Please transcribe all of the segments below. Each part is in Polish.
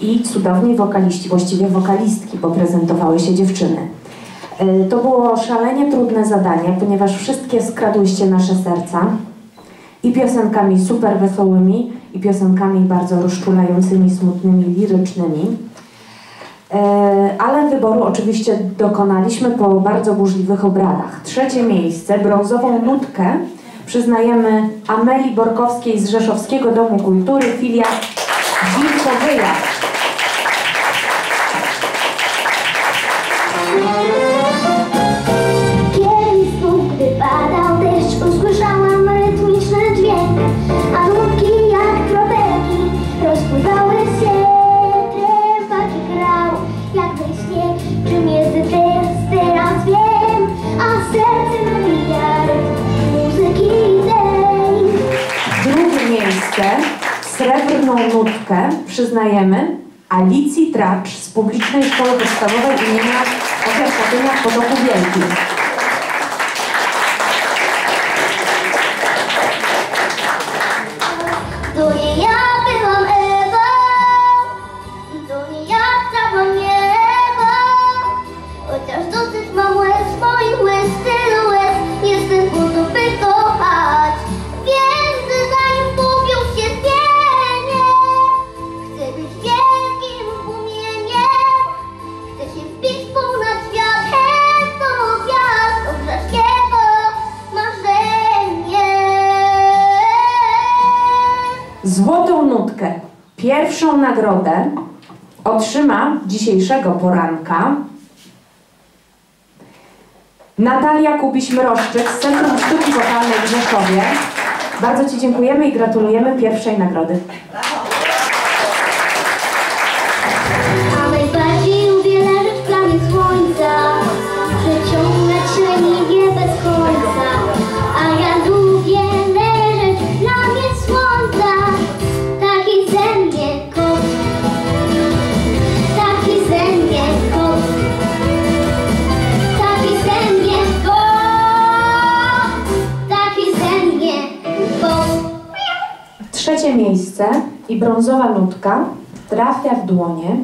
I cudowni wokaliści, właściwie wokalistki, bo prezentowały się dziewczyny. E, to było szalenie trudne zadanie, ponieważ wszystkie skradłyście nasze serca i piosenkami super wesołymi, i piosenkami bardzo rozczulającymi, smutnymi, lirycznymi. E, ale wyboru oczywiście dokonaliśmy po bardzo burzliwych obradach. Trzecie miejsce, brązową nutkę przyznajemy Ameli Borkowskiej z Rzeszowskiego Domu Kultury, filia Wilkowyja. Kiedyś przyznajemy Alicji Tracz z Publicznej Szkoły Podstawowej imienia Ofiar w Potoku Wielkim. Nagrodę otrzyma dzisiejszego poranka Natalia Kubiś-Mroszczyk z Centrum Sztuki Wokalnej w Rzeszowie. Bardzo Ci dziękujemy i gratulujemy pierwszej nagrody. Miejsce i brązowa nutka trafia w dłonie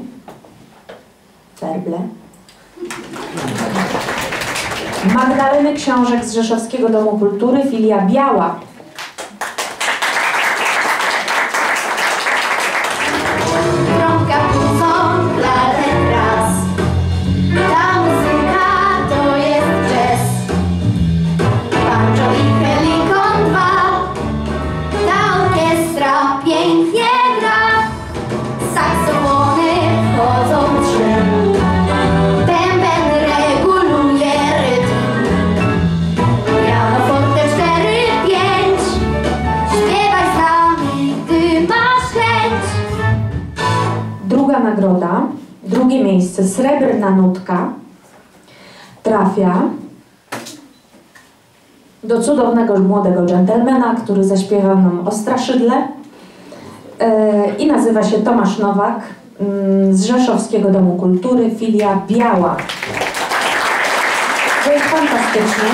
werble Magdaleny Książek z Rzeszowskiego Domu Kultury, filia Biała. Miejsce, srebrna nutka trafia do cudownego młodego dżentelmena, który zaśpiewał nam o straszydle yy, i nazywa się Tomasz Nowak mm, z Rzeszowskiego Domu Kultury, filia Biała. To jest fantastycznie.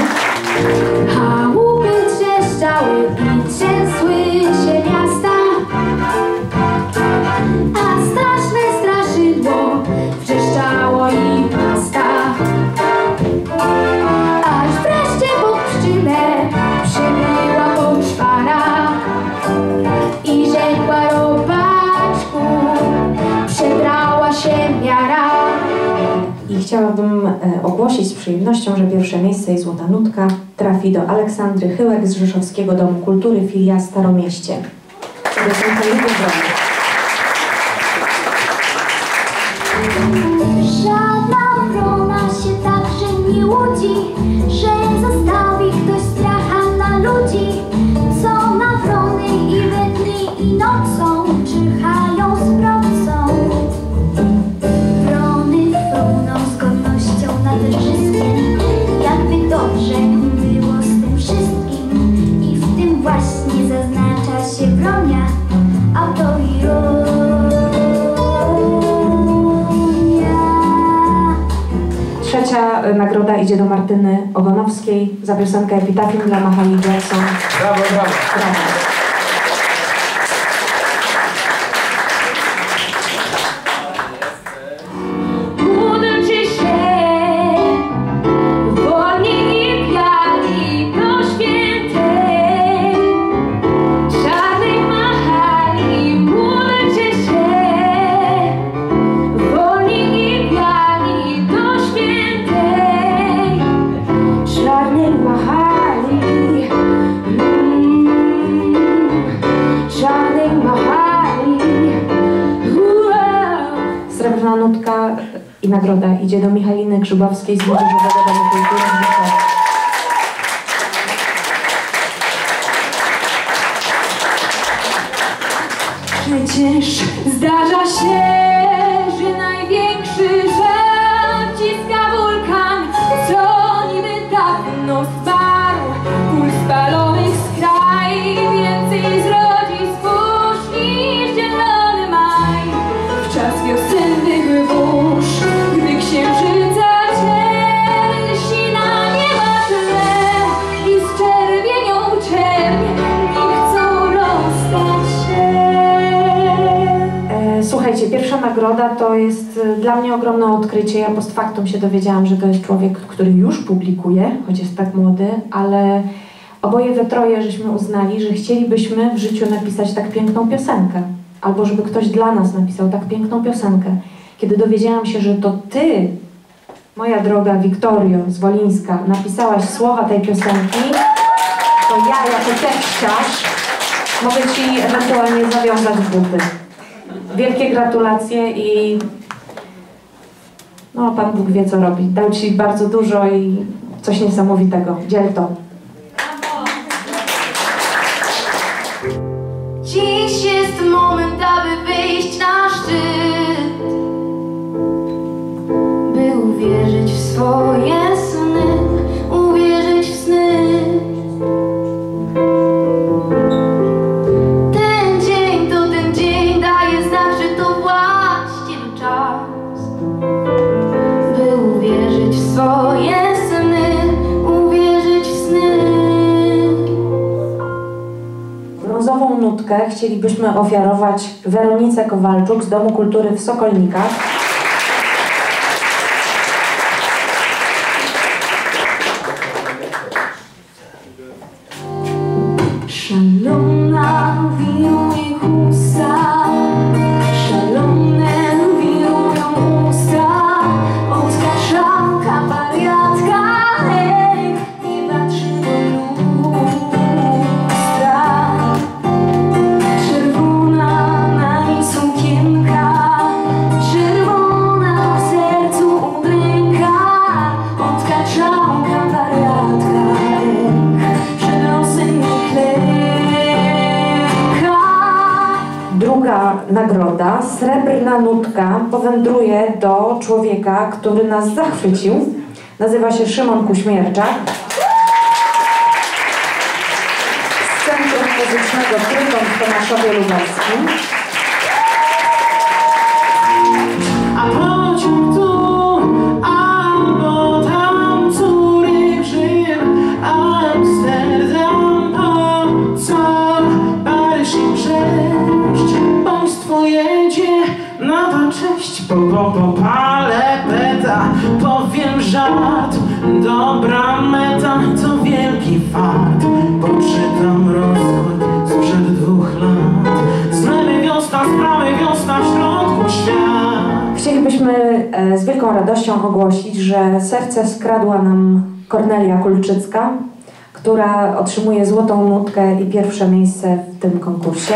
Ogłosić z przyjemnością, że pierwsze miejsce i złota nutka trafi do Aleksandry Chyłek z Rzeszowskiego Domu Kultury filia Staromieście. Żadna wrona się także nie łudzi, się wronia autoironia. Trzecia e, nagroda idzie do Martyny Ogonowskiej za piosenkę Epitafium dla Mahali Jackson. Brawo, brawo. Brawo. I nagroda idzie do Michaliny Grzybowskiej z Młodzieżowego Domu Kultury. Przecież to jest e, dla mnie ogromne odkrycie. Ja post factum się dowiedziałam, że to jest człowiek, który już publikuje, choć jest tak młody, ale oboje we troje żeśmy uznali, że chcielibyśmy w życiu napisać tak piękną piosenkę. Albo żeby ktoś dla nas napisał tak piękną piosenkę. Kiedy dowiedziałam się, że to ty, moja droga Wiktorio z Wolińska, napisałaś słowa tej piosenki, to ja jako tekściarz mogę ci ewentualnie zawiązać buty. Wielkie gratulacje i no Pan Bóg wie co robi. Dał Ci bardzo dużo i coś niesamowitego. Dziel to. Dziś jest moment, aby wyjść na szczyt By uwierzyć w swoje chcielibyśmy ofiarować Weronice Kowalczuk z Domu Kultury w Sokolnikach. Powędruje do człowieka, który nas zachwycił. Nazywa się Szymon Kuśmierczak. Z Centrum Muzycznego Trójkąt w Tomaszowie Lubelskim. Po, po, po palę peta, powiem żart, dobra meta, to wielki fart, poczytam rozkład sprzed dwóch lat, z lewej wiosna, z prawej wiosna, w środku świat. Chcielibyśmy e, z wielką radością ogłosić, że serce skradła nam Kornelia Kulczycka, która otrzymuje złotą nutkę i pierwsze miejsce w tym konkursie.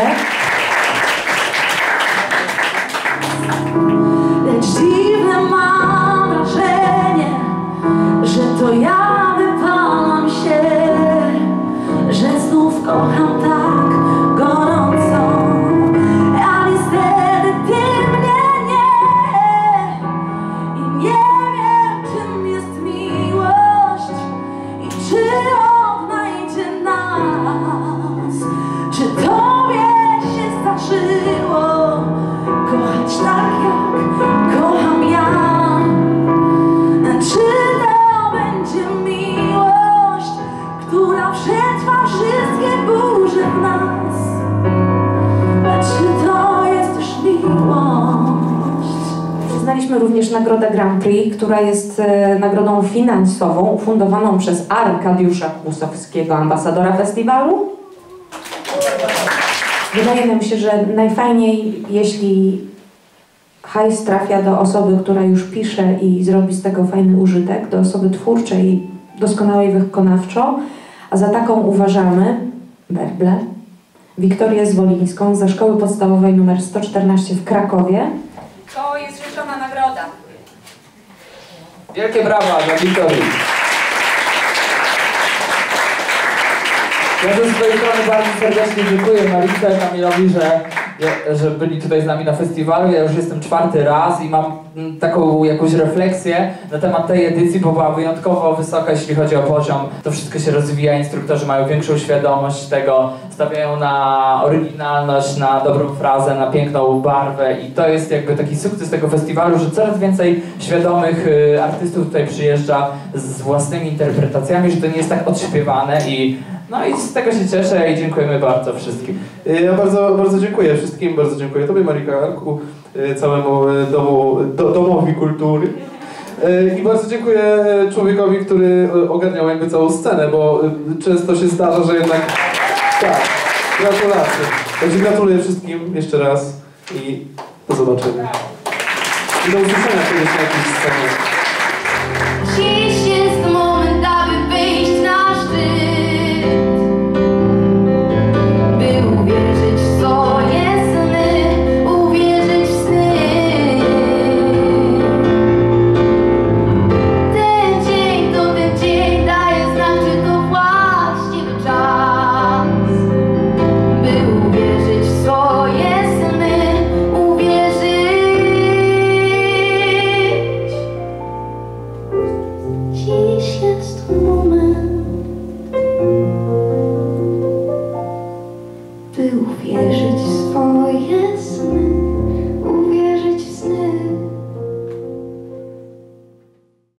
Również Nagrodę Grand Prix, która jest e, nagrodą finansową ufundowaną przez Arkadiusza Kłusowskiego, ambasadora festiwalu. Wydaje nam się, że najfajniej, jeśli hajs trafia do osoby, która już pisze i zrobi z tego fajny użytek, do osoby twórczej doskonałej wykonawczo, a za taką uważamy werble Wiktorię Zwolińską ze Szkoły Podstawowej nr 114 w Krakowie. To jest nagroda. Wielkie brawa dla Wiktorii. Ja ze swojej strony bardzo serdecznie dziękuję Marice, Kamilowi, że, że byli tutaj z nami na festiwalu. Ja już jestem czwarty raz i mam mm, taką jakąś refleksję na temat tej edycji, bo była wyjątkowo wysoka, jeśli chodzi o poziom. To wszystko się rozwija, instruktorzy mają większą świadomość tego, stawiają na oryginalność, na dobrą frazę, na piękną barwę i to jest jakby taki sukces tego festiwalu, że coraz więcej świadomych y, artystów tutaj przyjeżdża z własnymi interpretacjami, że to nie jest tak odśpiewane i no i z tego się cieszę i dziękujemy bardzo wszystkim. Ja bardzo, bardzo dziękuję wszystkim, bardzo dziękuję Tobie Marika Arku, y, całemu y, domu, do, Domowi Kultury. Y, I bardzo dziękuję człowiekowi, który y, ogarniał jakby całą scenę, bo y, często się zdarza, że jednak... Tak, gratulacje. Także gratuluję wszystkim jeszcze raz i do zobaczenia. I do usłyszenia kiedyś na jakiejś scenie.